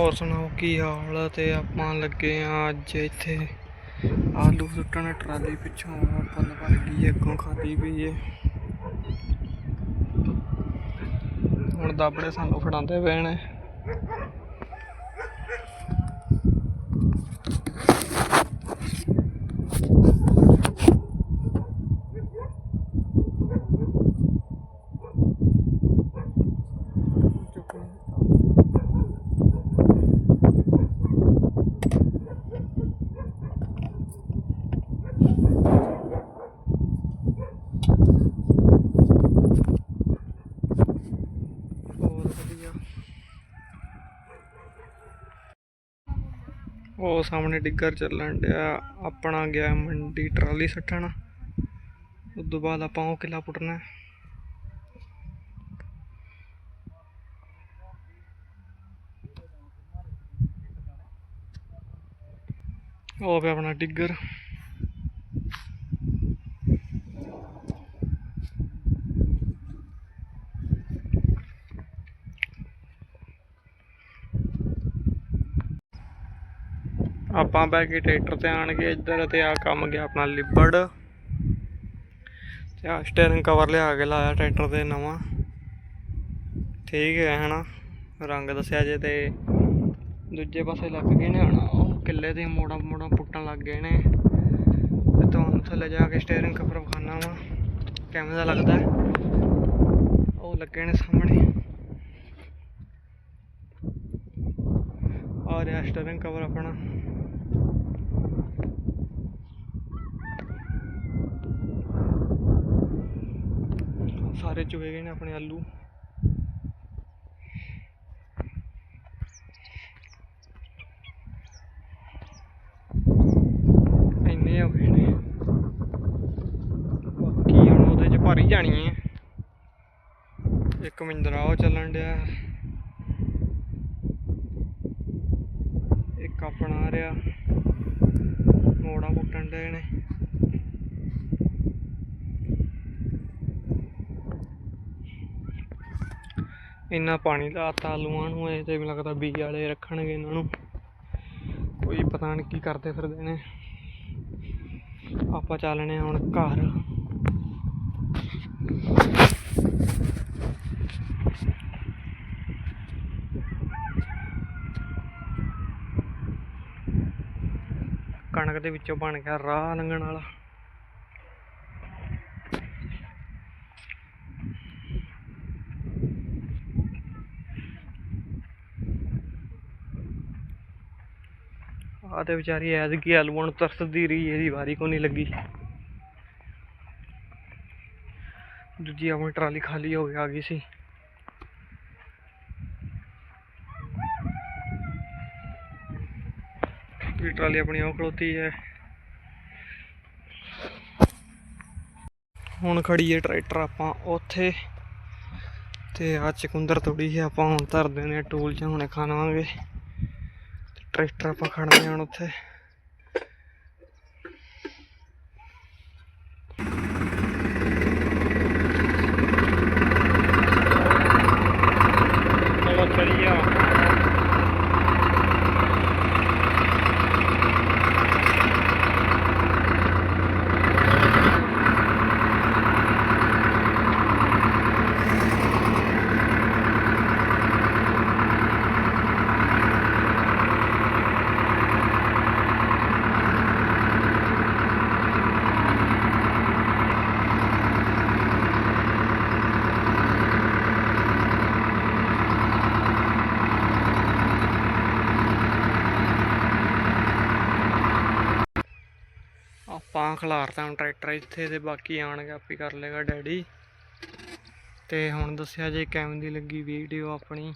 ਹੋਰ ਸੁਣਾਓ, ਕੀ ਹਾਲ ਆ ਤੇ ਆਪਾਂ ਲੱਗੇ ਆ ਅੱਜ ਇੱਥੇ। ਆਲੂ ਸੁੱਟਣ ਟਰਾਲੀ ਪਿੱਛੋਂ ਫੁੱਲ ਭਰ ਗਈ ਅੱਗੋਂ ਖਾਦੀ ਪਈ ਏ। ਹੁਣ ਦਾਬੜੇ ਸਾਨੂੰ ਫੜਾਉਂਦੇ ਪਏ ਨੇ ਹੋਰ ਵਧੀਆ ਉਹ ਸਾਹਮਣੇ ਡਿੱਗਰ ਚੱਲਣ ਡਿਆ, ਆਪਣਾ ਗਿਆ ਮੰਡੀ ਟਰਾਲੀ ਸੱਟਣ ਉਸ ਤੋਂ ਬਾਅਦ ਆਪਾਂ ਉਹ ਕਿੱਲਾ ਪੁੱਟਣਾ ਹੈ। ਉਹ ਪਿਆ ਆਪਣਾ ਡਿੱਗਰ ਆਪਾਂ ਬੈ ਕੇ ਟਰੈਕਟਰ ਤੇ ਆਣਗੇ ਇੱਧਰ ਤੇ ਆ ਕੰਮ ਗਿਆ ਆਪਣਾ ਲਿਬੜ। ਤੇ ਆ ਸਟੀਅਰਿੰਗ ਕਵਰ ਲਿਆ ਕੇ ਲਾਇਆ ਟਰੈਕਟਰ ਤੇ ਨਵਾਂ। ਠੀਕ ਹੈ, ਹਨਾ? ਰੰਗ ਦੱਸਿਆ ਜੇ ਤੇ ਦੂਜੇ ਪਾਸੇ ਲੱਗ ਗਏ ਨੇ ਹਣਾ ਉਹ ਕਿੱਲੇ ਦੇ ਮੋੜਾ ਮੋੜਾ ਪੁੱਟਣ ਲੱਗ ਗਏ ਨੇ। ਤੇ ਤੁਹਾਨੂੰ ਥੱਲੇ ਜਾ ਕੇ ਸਟੀਅਰਿੰਗ ਕਵਰ ਵਿਖਾਣਾ ਵਾ। ਕਿਵੇਂ ਦਾ ਲੱਗਦਾ? ਉਹ ਲੱਗੇ ਨੇ ਸਾਹਮਣੇ। ਆ ਰਿਹਾ ਸਟੀਅਰਿੰਗ ਕਵਰ ਆਪਣਾ। ਸਾਰੇ ਚੁਗੇ ਗਏ ਨੇ ਆਪਣੇ ਆਲੂ। ਇੰਨੇ ਹੋ ਗਏ ਨੇ। ਬਾਕੀ ਹੁਣ ਉਹਦੇ ਚ ਭਰੀ ਜਾਣੀ ਹੈ। ਇੱਕ ਮਹਿੰਦਰਾ ਉਹ ਚੱਲਣ ਡਿਆ। ਇੱਕ ਆਪਣਾ ਆ ਰਿਹਾ। ਮੋੜਾ ਪੁੱਟਣ ਡਏ ਨੇ। ਇੰਨਾ ਪਾਣੀ ਲਾਤਾ ਆਲੂਆਂ ਨੂੰ, ਇਹ ਤੇ ਵੀ ਲੱਗਦਾ ਬੀਜ ਵਾਲੇ ਰੱਖਣਗੇ ਇਹਨਾਂ ਨੂੰ। ਕੋਈ ਪਤਾ ਨਹੀਂ ਕੀ ਕਰਦੇ ਫਿਰਦੇ ਨੇ। ਆਪਾਂ ਚੱਲਣੇ ਆ ਹੁਣ ਘਰ। ਕਣਕ ਦੇ ਵਿੱਚੋਂ ਬਣ ਗਿਆ ਰਾਹ ਲੰਘਣ ਵਾਲਾ। ਆ ਤੇ ਵਿਚਾਰੀ ਐਤਕੀ ਆਲੂਆਂ ਨੂੰ ਤਰਸਦੀ ਰਹੀ, ਇਹਦੀ ਵਾਰੀ ਕੋ ਨਹੀਂ ਲੱਗੀ? ਦੂਜੀ ਆਪਣੀ ਟਰਾਲੀ ਖਾਲੀ ਹੋ ਕੇ ਆ ਗਈ ਸੀ। ਇਹ ਟਰਾਲੀ ਆਪਣੀ ਉਹ ਖਲੋਤੀ ਹੈ। ਹੁਣ ਖੜੀ ਹੈ ਟਰੈਕਟਰ ਆਪਾਂ ਉੱਥੇ। ਤੇ ਆ ਚਕੁੰਦਰ ਤੋੜੀ ਹੈ, ਆਪਾਂ ਹੁਣ ਧਰਦੇ ਨੇ ਟੂਲ ਚ ਹੁਣੇ ਖਾਣਾਵਾਂਗੇ ਤੇ ਟਰੈਕਟਰ ਆਪਾਂ ਖੜਨੇ ਹੁਣ ਉੱਥੇ। ਆਪਾਂ ਖਿਲਾਰਤਾ ਹੁਣ ਟਰੈਕਟਰ ਇੱਥੇ ਤੇ ਬਾਕੀ ਆਣਗੇ ਆਪੇ ਕਰ ਲੇਗਾ ਡੈਡੀ। ਤੇ ਹੁਣ ਦੱਸਿਆ ਜੇ ਕਿਵੇਂ ਦੀ ਲੱਗੀ ਵੀਡੀਓ ਆਪਣੀ।